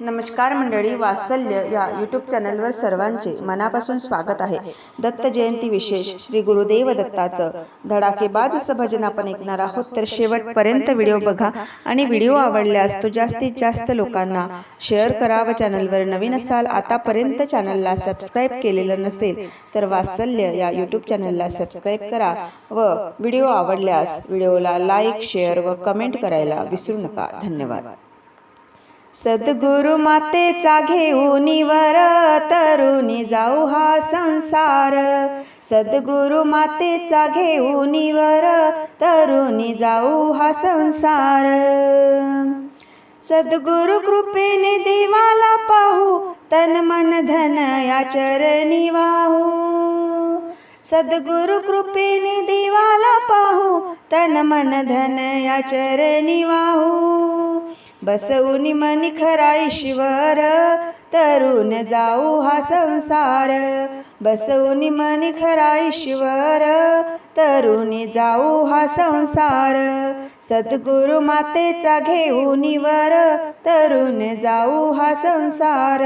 नमस्कार मंडळी वात्सल्य या यूट्यूब चॅनलवर सर्वांचे मनापासून स्वागत आहे. दत्त जयंती विशेष श्री गुरुदेव दत्ताचं. धडाकेबाज असं भजन आपण ऐकणार आहोत. तर शेवटपर्यंत व्हिडिओ बघा आणि व्हिडिओ आवडल्यास तो जास्तीत जास्त लोकांना शेअर करा व चॅनलवर नवीन असाल आतापर्यंत चॅनलला सबस्क्राईब केलेलं नसेल तर वात्सल्य या यूट्यूब चॅनलला सबस्क्राईब करा व व्हिडिओ आवडल्यास व्हिडिओला लाईक शेअर व कमेंट करायला विसरू नका. धन्यवाद. सद्गुरु मातेचा घेऊन वर तरुणी जाऊ हा संसार. सद्गुरु मातेचा घेऊन वर तरुणी जाऊ हा संसार. सद्गुरु कृपेने देवाला पाहू तन मन धन या चरणी वाहू. सद्गुरु कृपेने देवाला पाहू तन मन धन या चरणी वाहू. बसवून मनी खरा ईश्वर तरुण जाऊ हा संसार. बसवून मनी खरा ईश्वर तरुणी जाऊ हा संसार. सद्गुरु मातेचा घेऊन वर तरुण जाऊ हा संसार.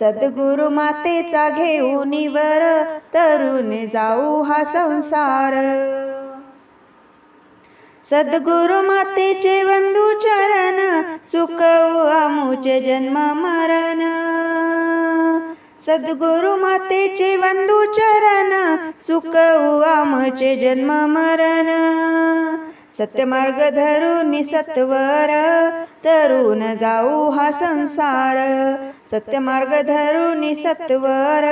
सद्गुरु मातेचा घेऊन वर तरुण जाऊ हा संसार. सद्गुरु मातेचे वंदू चरण चुकवू आमुचे जन्म मरण. सद्गुरु मातेचे वंदू चरण चुकवू आमचे जन्म मरण. सत्यमार्ग धरून सत्वर तरुण जाऊ हा संसार. सत्यमार्ग धरून सत्वर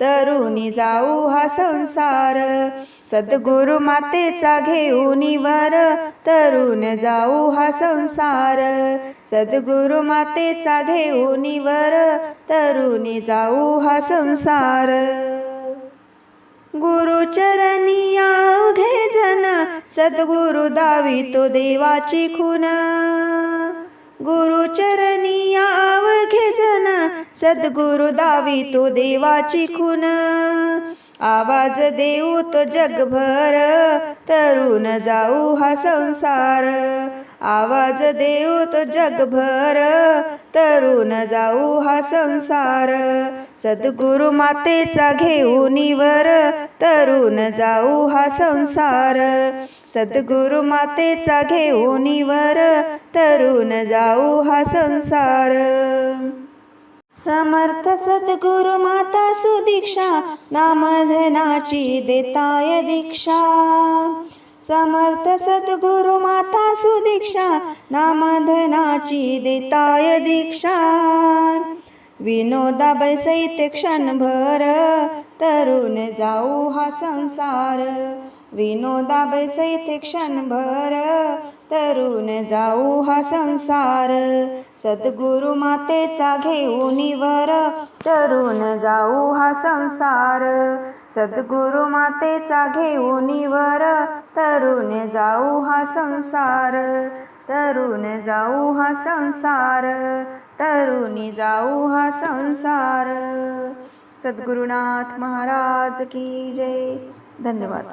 तरुणी जाऊ हा संसार. सद्गुरु मातेचा घेऊन वर तरुण जाऊ हा संसार. सद्गुरु मातेचा घेऊन वर तरुणी जाऊ हा संसार. गुरुचरणी अवघे जन सद्गुरु दावी तो देवाची खून. गुरुचरणी अवघे जन सद्गुरु दावी तो देवाची खून. आवाज देऊ तो जगभर तरुण जाऊ हा संसार. आवाज देऊ तो जगभर तरुण जाऊ हा संसार. सद्गुरु मातेचा घेऊन वर तरुण जाऊ हा संसार. सद्गुरु मातेचा घेऊन वर तरुण जाऊ हा संसार. समर्थ सद्गुरु माता सुदीक्षा नामधनाची देताय दीक्षा. समर्थ सद्गुरु माता सुदीक्षा नामधनाची देताय दीक्षा. विनोदा बैसैते क्षणभर तरुण जाऊ हा संसार. विनोदा बैसैते क्षणभर तरुण जाऊ हा संसार. सद्गुरु मातेचा घेऊन वर तरुण जाऊ हा संसार. सद्गुरु मातेचा घेऊन वर तरुण जाऊ हा संसार. तरुण जाऊ हा संसार. तरुणी जाऊ हा संसार. सद्गुरुनाथ महाराज की जय. धन्यवाद.